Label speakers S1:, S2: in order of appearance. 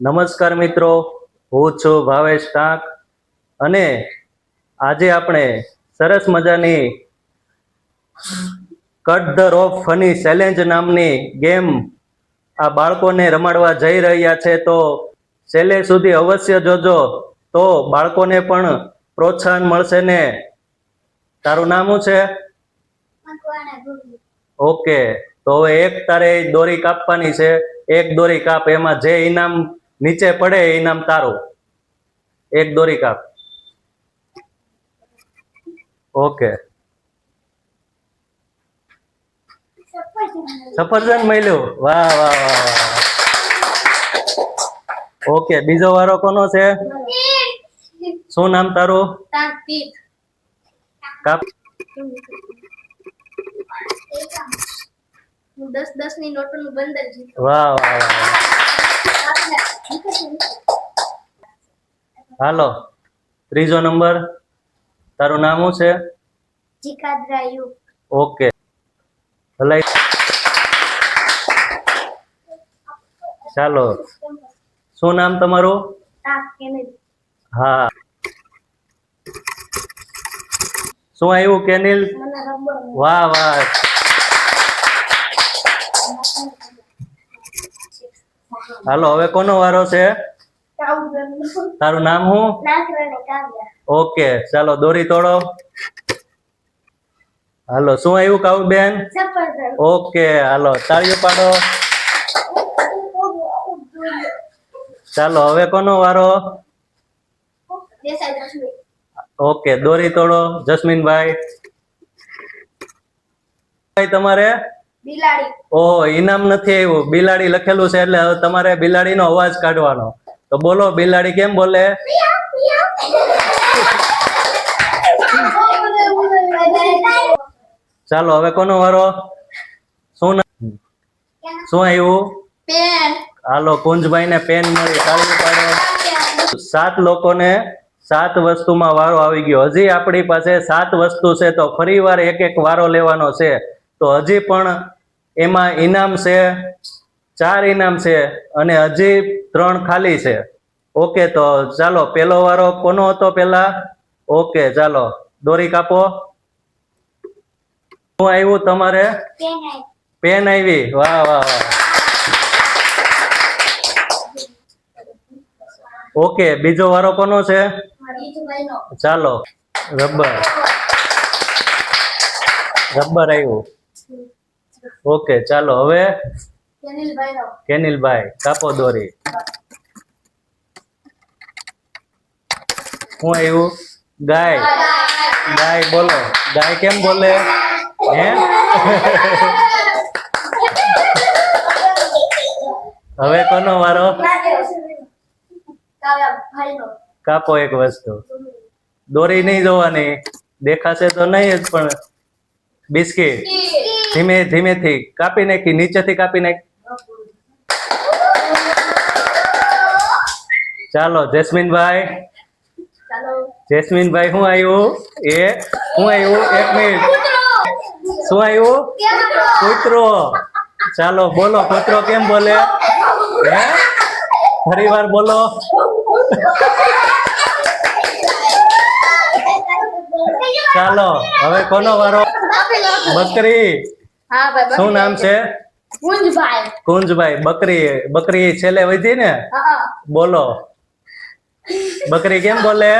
S1: નમસ્કાર મિત્રો હું છું ભાવેશ કાંક અને આજે આપણે સરસ મજાની cut the rope funny challenge નામની ગેમ આ બાળકોને રમાડવા જઈ રહ્યા છે. તો છેલ્લે સુધી અવશ્ય જોજો. તો બાળકોને પણ પ્રોત્સાહન મળશે ને. તારું નામ શું છે? ઓકે. તો હવે એક તારે દોરી કાપવાની છે. એક દોરી કાપ. એમાં જે ઇનામ નીચે પડે ઇનામ તારું. એક દોરી કાપ. ઓકે. સફરજન મળ્યું. વાહ વાહ વાહ વાહ ઓકે બીજો વારો કોનો છે? શું નામ તારું? કાપ.
S2: દસ દસની નોટો નું બંદર જીતો.
S1: વાહ વાહ વાહ. હાલો. ત્રીજો નંબર. તારું નામ શું છે? ઓકે. ભલાઈ. ચાલો. શું નામ તમારું? હા. શું આવ્યું કેનિલ? વાહ વાહ. હાલો હવે કોનો વારો છે? તારું નામ
S2: હું
S1: ઓકે ચાલો દોરી તોડો. હાલો શું આવ્યું કાવું બેન? ઓકે હાલો તાળીઓ પાડો. ચાલો હવે કોનો વારો? ઓકે દોરી તોડો જસ્મીનભાઈ. ભાઈ તમારે?
S2: બિલાડી.
S1: ઓહો ઇનામ નથી આવ્યું. બિલાડી લખેલું છે એટલે તમારે બિલાડીનો અવાજ કાઢવાનો. તો બોલો બિલાડી કેમ બોલે? ચાલો હવે કોનો વારો? શું શું આવ્યું?
S2: પેન.
S1: હાલો કુંજભાઈ ને પેન મળી. તાળી પાડો. સાત લોકોને સાત વસ્તુમાં વારો આવી ગયો. હજી આપણી પાસે સાત વસ્તુ છે તો ફરી વાર એક એક વારો લેવાનો છે. તો હજી પણ એમાં ઇનામ છે ચાર ઇનામ છે અને હજી ત્રણ ખાલી છે. ઓકે તો ચાલો પેલો વારો કોનો હતો પેલા ઓકે ચાલો દોરી કાપો. હું આવ્યું તમારે?
S2: પેન
S1: પેન આવી. વાહ વાહ વાહ. ઓકે બીજો વારો કોનો છે? ચાલો રબર. રબર આવ્યું. ઓકે ચાલો હવે
S2: કેનિલભાઈ
S1: કાપો દોરી. શું આવ્યું ગાય. ગાય બોલો. ગાય કેમ બોલે? હે? હવે કોનો વારો? કાપો એક વસ્તુ. દોરી નહીં જોવાની. દેખાશે તો નહીં જ પણ બિસ્કીટ. ધીમે ધીમેથી કાપી નાખી નીચેથી કાપી નાખ. ચાલો જેસ્મીનભાઈ.
S2: ચાલો.
S1: જેસ્મીનભાઈ શું આવ્યું? એ શું આવ્યું? એક મિનિટ. શું આવ્યું? કૂતરો. ચાલો બોલો કૂતરો કેમ બોલે? હે? ફરી વાર બોલો. ચાલો હવે કોનો વારો? બકરી.
S2: હા ભાઈ
S1: શું નામ છે.
S2: કુંજભાઈ.
S1: કુંજભાઈ બકરી બકરી છેલ્લે વધી ને? બોલો. બકરી કેમ બોલે?